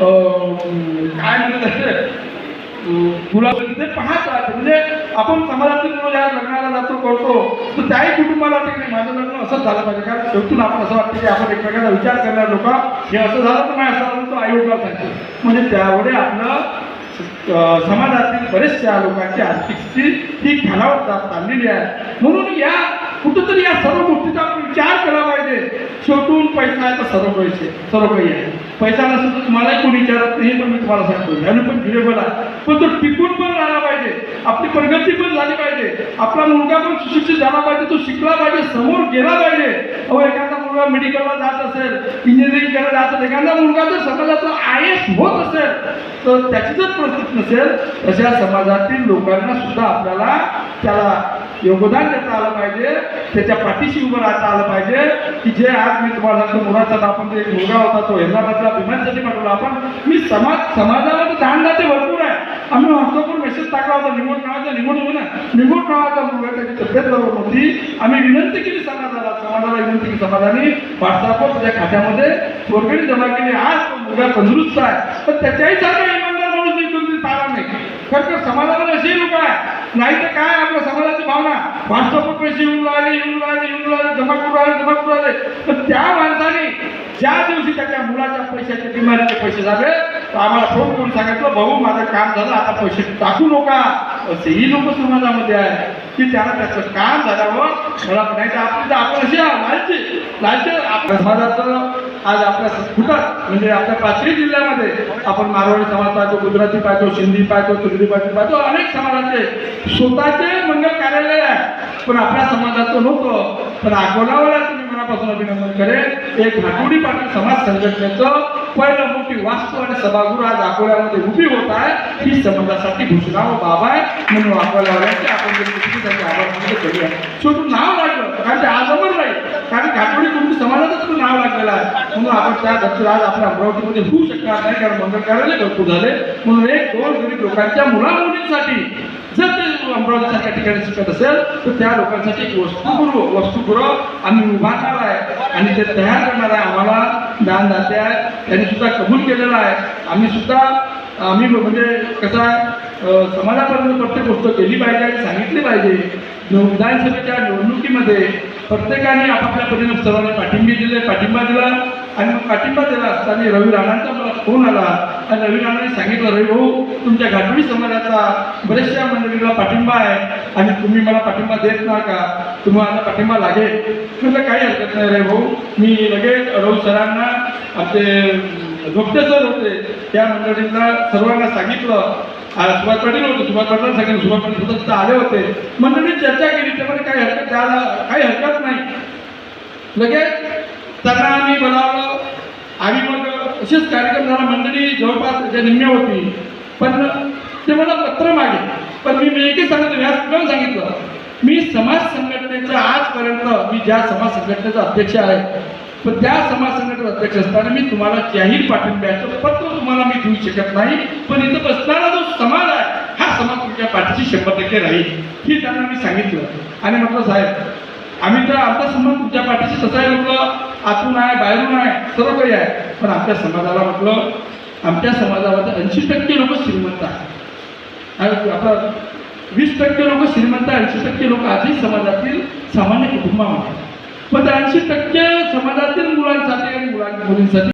काय म्हणत असते मुलाबद्दल पाहतात म्हणजे आपण समाजातील मुलं ज्या लग्नाला जातो करतो तर त्याही कुटुंबाला वाटते की माझं लग्न असंच झालं पाहिजे. कारण शेवटून आपण असं वाटतं की आपण एकमेकांचा विचार करणार लोक हे असं झालं तर नाही असं झालं तर उठला सांगतो. म्हणजे त्यामुळे आपलं समाजातील बरेचशा लोकांची आर्थिक स्थिती ही खालावत चाललेली आहे. म्हणून या कुठंतरी या सर्व गोष्टीचा सर्व पैसे सर्व काही आहे. पैसा नसेल तर तुम्हालाही कोणी विचारत नाही पण मी तुम्हाला सांगतो ह्याने पण ड्युरेबल आहे पण तो टिकून पण राहिला पाहिजे. आपली प्रगती पण झाली पाहिजे. आपला मुलगा पण सुशिक्षित झाला पाहिजे. तो शिकला पाहिजे. समोर गेला पाहिजे. अहो एखादा मुलगा मेडिकलला जात असेल इंजिनिअरिंग करायला जात असेल एखादा मुलगा जर समाजाचा आय एस होत असेल तर त्याची जर परिस्थिती नसेल तशा समाजातील लोकांना सुद्धा आपल्याला त्याला योगदान देता आलं पाहिजे त्याच्या पाठीशी उभं राहता आलं पाहिजे की जे आज मी तुम्हाला सांगतो मुलाचा आपण जे एक मुलगा होता तो हैदराबादला विमानसाठी पाठवला आपण मी समाज समाजामध्ये दानदाते भरपूर आहे. आम्ही व्हॉट्सअपवर मेसेज टाकला होता निमोट नावाचा निमोट होऊ ना निमोट नावाचा मुलगा त्याची तब्येत बरोबर होती आम्ही विनंती केली समाजाला समाजाला विनंती केली समाजाने व्हॉट्सअपवर त्याच्या खात्यामध्ये वर्गणी जमा केली. आज तो मुलगा तंदुरुस्त आहे. पण त्याच्याही सारखा इमानदार माणूस मी तुम्ही पाहिला नाही खरं तर समाजामध्ये असेही लोक आहे नाही तर काय आपल्या समाजाची भावना? व्हॉट्सअपवर पैसे येऊन राहिले येऊन राहिले येऊन राहिले जमा करू राहिले जमा करू राहिले. पण त्या माणसाने ज्या दिवशी त्याच्या मुलाच्या पैशाचे बिमारीचे पैसे झाले तर आम्हाला फोन करून सांगितलं भाऊ माझं काम झालं आता पैसे टाकू नका. असेही लोक समाजामध्ये आहे की त्याला त्याचं काम झाल्यावर मला नाही तर आपण तर आपण असे आहोत, लालची आपल्या समाजाचं आज आपल्या संस्कृतात म्हणजे आपल्या पाचवी जिल्ह्यामध्ये आपण मारवाडी समाज पाहतो गुजराती पाहतो सिंधी पाहतो तुर्दी पाहतो पाहतो अनेक समाजाचे. स्वतःचे मंगल कार्यालय आहे. पण आपल्या समाजाचं नव्हतं. पण अकोलावाला तुम्ही मनापासून अभिनंदन करेल एक घाटोडी पाटील समाज संघटनेचं पहिलं मोठी वास्तू आणि सभागृह आज अकोल्यामध्ये उभी होत आहे. ही समाजासाठी घोषणा व बाब आहे. म्हणून अकोल्यावाल्यांचे आपण त्यांचे आभार करूया. शेवटून नाव लागलं कारण ते आज अमर नाही कारण घाटोडी कुटुंबी समाजाचं तुझं नाव लागलेलं आहे म्हणून आपण त्या दक्षिण आज आपल्या अमरावतीमध्ये होऊ शकणार नाही कारण मंगल कार्यालय भरपूर झाले. म्हणून एक दोन गरीब लोकांच्या मुलामुलींसाठी जर ते अमरावतीसारख्या ठिकाणी शिकत असेल तर त्या लोकांसाठी एक वस्तुगृह वस्तुगृह आम्ही उभारणार आहे. आणि ते तयार करणार आहे. आम्हाला दानदाते आहेत. त्यांनी सुद्धा कबूल केलेला आहे. आम्ही सुद्धा आम्ही म्हणजे कसं आहे समाजापर्यंत प्रत्येक गोष्ट केली पाहिजे आणि सांगितली पाहिजे. विधानसभेच्या निवडणुकीमध्ये प्रत्येकाने आपापल्या परीने सर्वांनी पाठिंबे दिले पाठिंबा दिला. आणि मग पाठिंबा दिला असताना रवी राणांचा मला फोन आला. आणि रवी राणाने सांगितलं रवी भाऊ तुमच्या घाटवी समाजाचा बऱ्याचशा मंडळीला पाठिंबा आहे आणि तुम्ही मला पाठिंबा देत ना का? तुम्हाला पाठिंबा लागेल. म्हटलं काही हरकत नाही रे भाऊ. मी लगेच रवी सरांना आपले धोपटे सर होते त्या मंडळींना सर्वांना सांगितलं. सुभाष पाटील होते सुभाष पाटील सांगितलं सुभाष पाटील स्वतः आले होते. मंडळी चर्चा केली त्यामध्ये काही हरकत त्याला काही हरकत नाही. लगेच त्यांना आम्ही बोलावलं. आणि मग असेच कार्यक्रम झाला. मंडळी जवळपास त्याच्या निम्म्या होती. पण ते मला पत्र मागे. पण मी एकही सांगितलं व्यास न सांगितलं. मी समाज संघटनेचा आजपर्यंत मी ज्या समाज संघटनेचा अध्यक्ष आहे पण त्या समाज संघटनेचा अध्यक्ष असताना मी तुम्हाला जाहीर पाठिंब्याचं पत्र तुम्हाला मी देऊ शकत नाही. पण इथं बसणारा जो समाज आहे हा समाज तुमच्या पाठीशी शंभर टक्के राहील ही त्यांना मी सांगितलं. आणि म्हटलं साहेब आम्ही तर आता समाज तुमच्या पाठीशी तसा आहे म्हटलं आतून आहे बाहेरून आहे सर्व काही आहे. पण आमच्या समाजाला म्हटलं आमच्या समाजामध्ये ऐंशी टक्के लोक श्रीमंत आहेत. आणि वीस टक्के लोक श्रीमंत ऐंशी टक्के लोक आजही समाजातील सामान्य कुटुंबामध्ये पण ऐंशी टक्के समाजातील मुलांसाठी आणि मुलां मुलींसाठी